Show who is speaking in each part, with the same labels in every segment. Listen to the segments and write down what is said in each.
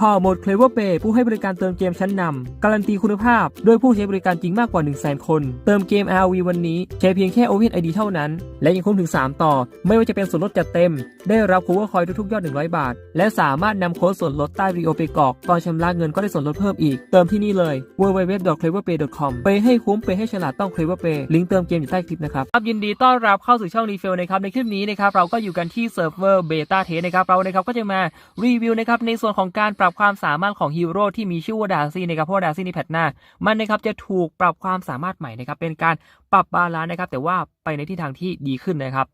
Speaker 1: ห่อหมด Clever Pay ผู้ให้บริการเติมเกมชั้นนำการันตีคุณภาพ โดยผู้ใช้บริการจริงมากกว่า 1 0 0 0 0 0 คน เติมเกม RV วันนี้ใช้เพียงแค่ Open ID เท่านั้น และยังคุ้มถึง 3 ต่อ ไม่ว่าจะเป็นส่วนลดจัดเต็ม ได้รับ Cover Coin ทุกๆยอด 100 บาท และสามารถนำโค้ดส่วนลดใต้วิดีโอไปกรอกตอนชำระเงินก็ได้ส่วนลดเพิ่มอีก เติมที่นี่เลย www.cleverpay.com ไปให้คุ้มไปให้ฉลาดต้อง Clever Pay ลิงก์เติมเกมอยู่ใต้คลิปนะครับครับยินดีต้อนรับเข้าสู่ช่องรีเฟลนะครับในคลิปนี้นะครับเราก็อยู่กันที่เซิร์ฟเวอร์เบต้าเทสนะครับเรานะครับก็จะมารีวิวนะครับในส่วนของการปรับความสามารถของฮีโร่ที่มีชื่อว่าดาร์ซี่นะครับเพราะว่ดาร์ซี่ในแพทหน้า มันนะครับจะถูกปรับความสามารถใหม่นะครับเป็นการปรับบาลานซ์นะครับ แต่ว่าไปในทิศทางที่ดีขึ้นนะครับ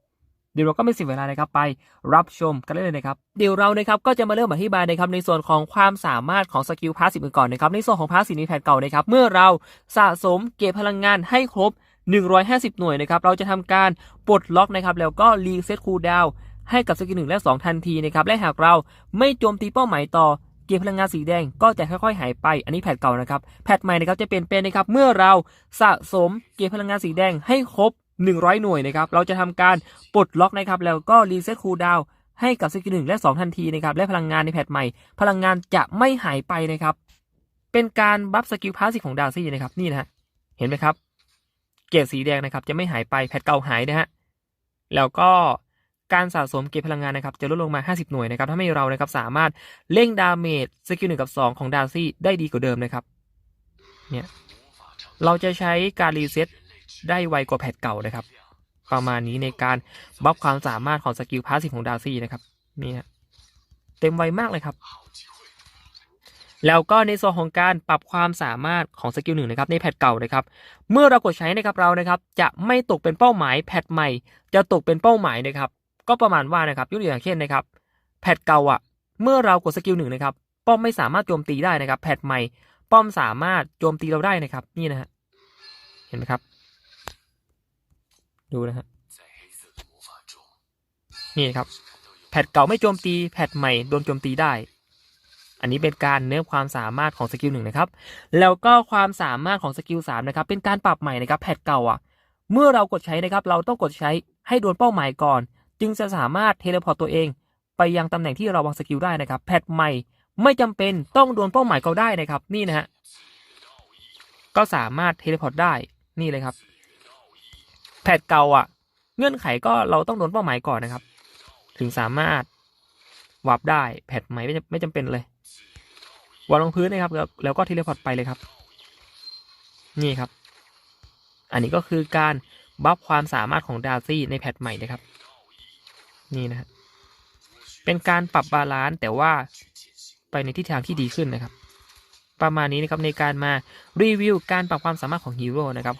Speaker 1: เดี๋ยวเราก็ไม่เสียเวลานะครับไปรับชมกันเลยนะครับเดี๋ยวเรานะครับก็จะมาเริ่มอธิบายนะครับในส่วนของความสามารถของสกิลพาสซีฟกันก่อนนะครับในส่วนของพาสซีฟในแพทเก่านะครับเมื่อเราสะสมเก็บพลังงานให้ครบ 150 หน่วยนะครับเราจะทำการปลดล็อกนะครับแล้วก็รีเซ็ตคูลดาวให้กับสกิลหนึ่งและ 2 ทันทีนะครับและหากเราไม่โจมตีเป้าหมายต่อ เกมพลังงานสีแดงก็จะค่อยๆหายไป อันนี้แพทเก่านะครับ แพทใหม่นะครับจะเป็นเป็นนะครับเมื่อเราสะสมเกมพลังงานสีแดงให้ครบ 100 หน่วยนะครับเราจะทำการปลดล็อกนะครับแล้วก็รีเซ็ตคูลดาวให้กับสกิลหนึ่งและ 2 ทันทีนะครับและพลังงานในแพทใหม่ พลังงานจะไม่หายไปนะครับเป็นการบัฟสกิลพาสซีของดาซี่นะครับนี่นะฮะเห็นไหมครับเกียรดสีแดงนะครับจะไม่หายไปแพทเก่าหายนะฮะแล้วก็ การสะสมเก็บพลังงานนะครับจะลดลงมา 50 หน่วยนะครับทำให้เรานะครับสามารถเร่งดาเมจสกิลหนึ่งกับ 2 ของดาร์ซี่ได้ดีกว่าเดิมนะครับเนี่ยเราจะใช้การรีเซ็ตได้ไวกว่าแพทเก่านะครับ ประมาณนี้ในการบัฟความสามารถของสกิลพาสซีฟของดาร์ซี่นะครับนี่ฮะเต็มไวมากเลยครับ แล้วก็ในส่วนของการปรับความสามารถของสกิลหนึ่งนะครับ ในแพทเก่านะครับ เมื่อเรากดใช้นะครับเรานะครับ จะไม่ตกเป็นเป้าหมายแพทใหม่ จะตกเป็นเป้าหมายนะครับ ก็ประมาณว่านะครับยกตัวอย่างเช่นนะครับ แพทเก่าอะ เมื่อเรากดสกิลหนึ่งนะครับ ป้อมไม่สามารถโจมตีได้นะครับ แพทใหม่ ป้อมสามารถโจมตีเราได้นะครับ นี่นะฮะ เห็นไหมครับ ดูนะฮะ นี่ครับ แพทเก่าไม่โจมตี แพทใหม่โดนโจมตีได้ อันนี้เป็นการเนื้อความสามารถของสกิลหนึ่งนะครับ แล้วก็ความสามารถของสกิลสามนะครับ เป็นการปรับใหม่นะครับ แพทเก่าอะ เมื่อเรากดใช้นะครับ เราต้องกดใช้ให้โดนเป้าหมายก่อน จึงจะสามารถเทเลพอร์ตตัวเอง ไปยังตำแหน่งที่เราวางสกิลได้นะครับ แพทใหม่ไม่จำเป็นต้องโดนเป้าหมายก็ได้นะครับ นี่นะฮะก็สามารถเทเลพอร์ตได้นี่เลยครับ แพทเก่าอะ เงื่อนไขก็เราต้องโดนเป้าหมายก่อนนะครับ ถึงสามารถวับได้แพทใหม่ไม่จำไม่จำเป็นเลยวางลงพื้นนะครับ แล้วก็เทเลพอร์ตไปเลยครับ นี่ครับ อันนี้ก็คือการบัฟความสามารถของดาร์ซี่ในแพทใหม่นะครับ นี่นะฮะเป็นการปรับบาลานซ์แต่ว่าไปในทิศทางที่ดีขึ้นนะครับ ประมาณนี้นะครับในการมารีวิวการปรับความสามารถของฮีโร่นะครับ